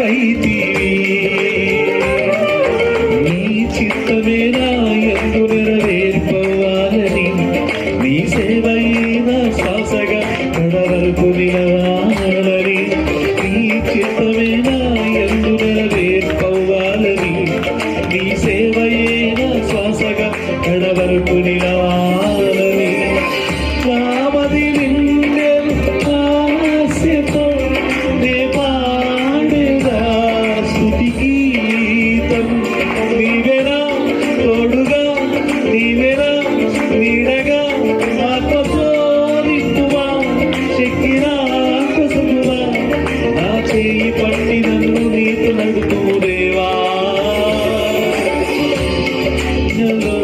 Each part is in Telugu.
వైతివి. నీ చిత్తమే నాయందు చేయి పట్టి నన్ను నీకు నడుపు దేవా కృపలో,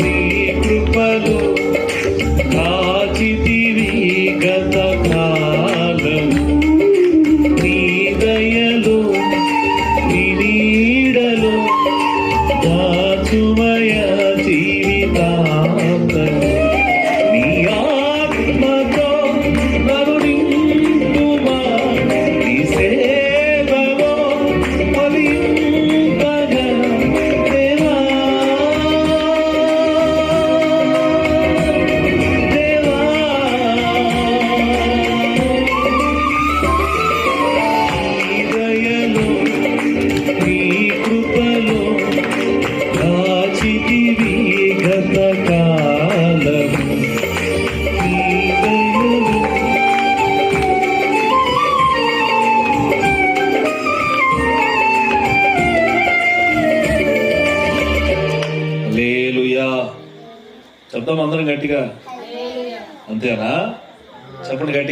నీ కృపలో కాచితివి గత కాలం నీ దయలో నీ నీడలో దాచుమయ చెప్తాం అందరం గట్టిగా. అంతేనా? చెప్పండి గట్టిగా.